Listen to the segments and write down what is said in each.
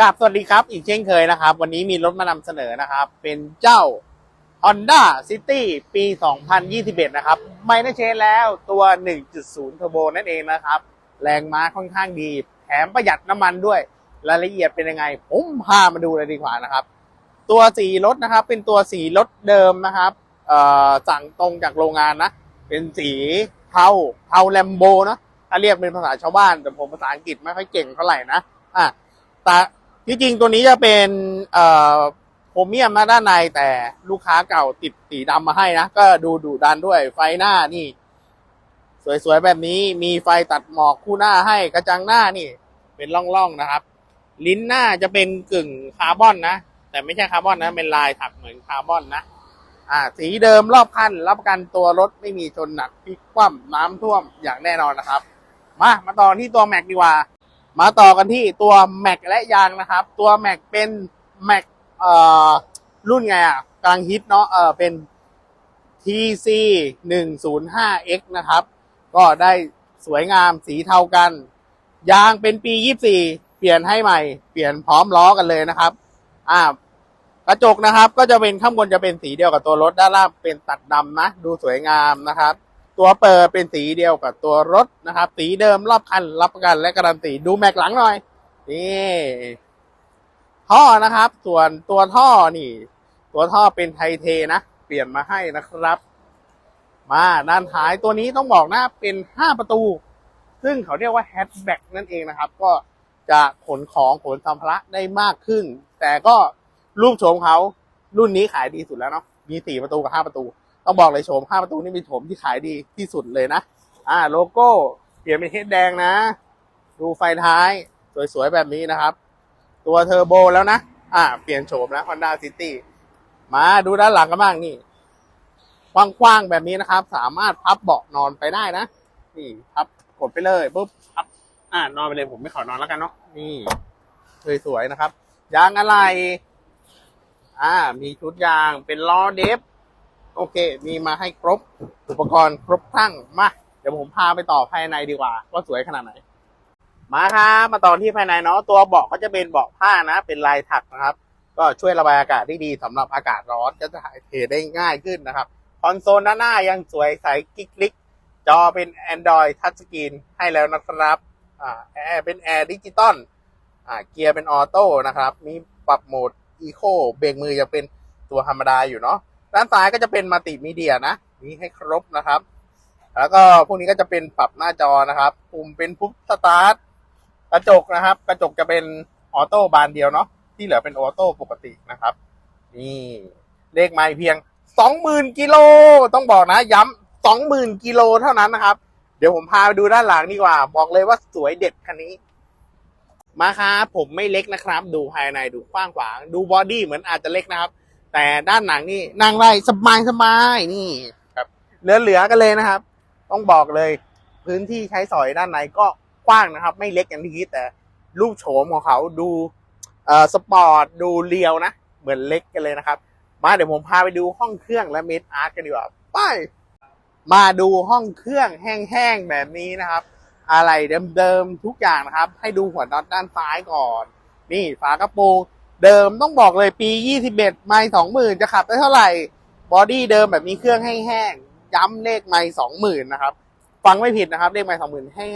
กราบสวัสดีครับ อีกเช่นเคยนะครับ วันนี้มีรถมานำเสนอนะครับ เป็นเจ้า Honda City ปี 2021 นะครับไม่ได้เชนแล้วตัว 1.0 Turbo นั่นเองนะครับ แรงม้าค่อนข้างดี แถมประหยัดน้ำมันด้วย รายละเอียดเป็นยังไง ผมพามาดูเลยดีกว่านะครับ ตัวสีรถนะครับ เป็นตัวสีรถเดิมนะครับสั่งตรงจากโรงงานนะ เป็นสีเทาเทาแลมโบนะถ้าเรียกเป็นภาษาชาวบ้านแต่ผมภาษาอังกฤษไม่ค่อยเก่งเท่าไหร่นะอะแต่ ที่จริงตัวนี้จะเป็นเอ่อโพรเมียมนะด้านในแต่ลูกค้าเก่าติดสีดำมาให้นะ ก็ดูดุดันด้วยไฟหน้านี่ สวยๆแบบนี้มีไฟตัดหมอกคู่หน้าให้กระจังหน้านี่ เป็นร่องๆนะครับ ลิ้นหน้าจะเป็นกึ่งคาร์บอนนะ แต่ไม่ใช่คาร์บอนนะ เป็นลายถักเหมือนคาร์บอนนะอ่า สีเดิมรอบคัน รับประกันตัวรถไม่มีชนหนักพลิกคว่ำน้ำท่วมอย่างแน่นอนนะครับ มามาต่อที่ตัวแม็กดีกว่า มาต่อกันที่ตัวแม็กและยางนะครับ ตัวแม็กเป็นแม็กเอ่อรุ่นไงอะกำลังฮิตเนาะเออเป็น TC 105X นะครับ ก็ได้สวยงามสีเทากัน ยางเป็นปี 24 เปลี่ยนให้ใหม่ เปลี่ยนพร้อมล้อกันเลยนะครับอ่ากระจกนะครับ ก็จะเป็นข้างบนจะเป็นสีเดียวกับตัวรถด้านล่างเป็นตัดดำนะ ดูสวยงามนะครับ ตัวเปิดเป็นสีเดียวกับตัวรถนะครับ สีเดิมรอบคันรับประกันและการันตีดูแม็กหลังหน่อยนี่ท่อนะครับ ส่วนตัวท่อนี่ ตัวท่อเป็นไทเทนะ เปลี่ยนมาให้นะครับ มาด้านท้ายตัวนี้ต้องบอกนะเป็น5ประตู ซึ่งเขาเรียกว่าแฮชแบ็กนั่นเองนะครับ ก็จะขนของขนสัมภาระได้มากขึ้น แต่ก็รูปโฉมเขารุ่นนี้ขายดีสุดแล้วเนาะมี4ประตูกับ5ประตู ต้องบอกเลยโฉม5ประตูนี่เป็นโฉมที่ขายดีที่สุดเลยนะ อ่า โลโก้เปลี่ยนเป็นเฮดแดงนะ ดูไฟท้าย สวยๆ แบบนี้นะครับ ตัวเทอร์โบแล้วนะ อ่า เปลี่ยนโฉมแล้ว Honda City มาดูด้านหลังกันบ้างนี่กว้างๆแบบนี้นะครับ สามารถพับเบาะนอนไปได้นะ นี่พับกดไปเลยปุ๊บพับ อ่านอนไปเลยผมไม่ขอนอนแล้วกันเนาะนี่สวยๆนะครับยางอะไร อ่า มีชุดยางเป็นล้อเดฟ โอเค มีมาให้ครบอุปกรณ์ครบครันมาเดี๋ยวผมพาไปต่อภายในดีกว่า ว่าสวยขนาดไหน มาครับมาต่อที่ภายในเนาะตัวเบาะก็จะเป็นเบาะผ้านะ เป็นลายถักนะครับ ก็ช่วยระบายอากาศได้ดีสำหรับอากาศร้อนก็จะถ่ายเทได้ง่ายขึ้นนะครับคอนโซลด้านหน้ายังสวยใสกิ๊กลิกจอเป็น Android Touchscreen ให้แล้วนะครับอ่าแอร์เป็นแอร์ดิจิตอลอ่าเกียร์เป็นออโต้นะครับ มีปรับโหมดอีโคเบรกมือยังเป็นตัวธรรมดาอยู่เนาะ ด้านซ้ายก็จะเป็นมัลติมีเดียนะ มีให้ครบนะครับ แล้วก็พวกนี้ก็จะเป็นปรับหน้าจอนะครับ ปุ่มเป็นปุ๊บสตาร์ทกระจกนะครับ กระจกจะเป็นออโต้บานเดียวเนาะที่เหลือเป็นออโต้ปกตินะครับ นี่เลขไม้เพียงสองหมื่นกิโลต้องบอกนะ ย้ำสองหมื่นกิโลเท่านั้นนะครับ เดี๋ยวผมพาไปดูด้านหลังดีกว่า บอกเลยว่าสวยเด็ดคันนี้ มาครับผมไม่เล็กนะครับ ดูภายในดูกว้างขวาง ดูบอดี้เหมือนอาจจะเล็กนะครับ แต่ด้านหลังนี่นั่งได้สบายสบายนี่ครับเหลือๆกันเลยนะครับ ต้องบอกเลย พื้นที่ใช้สอยด้านในก็กว้างนะครับ ไม่เล็กอย่างที่คิดแต่รูปโฉมของเขาดูเอ่อสปอร์ตดูเรียวนะ เหมือนเล็กกันเลยนะครับ มาเดี๋ยวผมพาไปดูห้องเครื่องและเมดอาร์ตกันดีกว่าไปมาดูห้องเครื่องแห้งๆแบบนี้นะครับ อะไรเดิมๆทุกอย่างนะครับ ให้ดูหัวน็อตด้านซ้ายก่อน นี่ฝากระโปรง เดิมต้องบอกเลยปี 21 ไม่ 20,000 จะขับได้เท่าไหร่ บอดี้เดิมแบบนี้เครื่องแห้งๆย้ำเลขไม่ 20,000 นะครับ ฟังไม่ผิดนะครับ เลขไม่ 20,000 ให้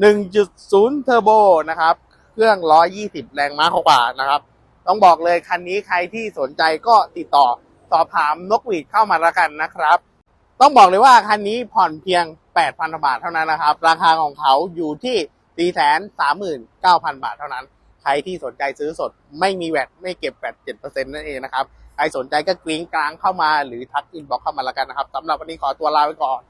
1.0 เทอร์โบนะครับ เครื่อง 120 แรงม้ากว่านะครับ ต้องบอกเลยคันนี้ใครที่สนใจก็ติดต่อสอบถามนกหวีดเข้ามาละกันนะครับ ต้องบอกเลยว่าคันนี้ผ่อนเพียง 8,000 บาทเท่านั้นนะครับ ราคาของเขาอยู่ที่ 439,000 บาทเท่านั้น ใครที่สนใจซื้อสดไม่มีแวดไม่เก็บแวดเจ็ดเนั่นเองนะครับ ใครสนใจก็กริ้งกลางเข้ามาหรือทักอินบอกเข้ามาละกันนะครับสำหรับวันนี้ขอตัวลาไปก่อน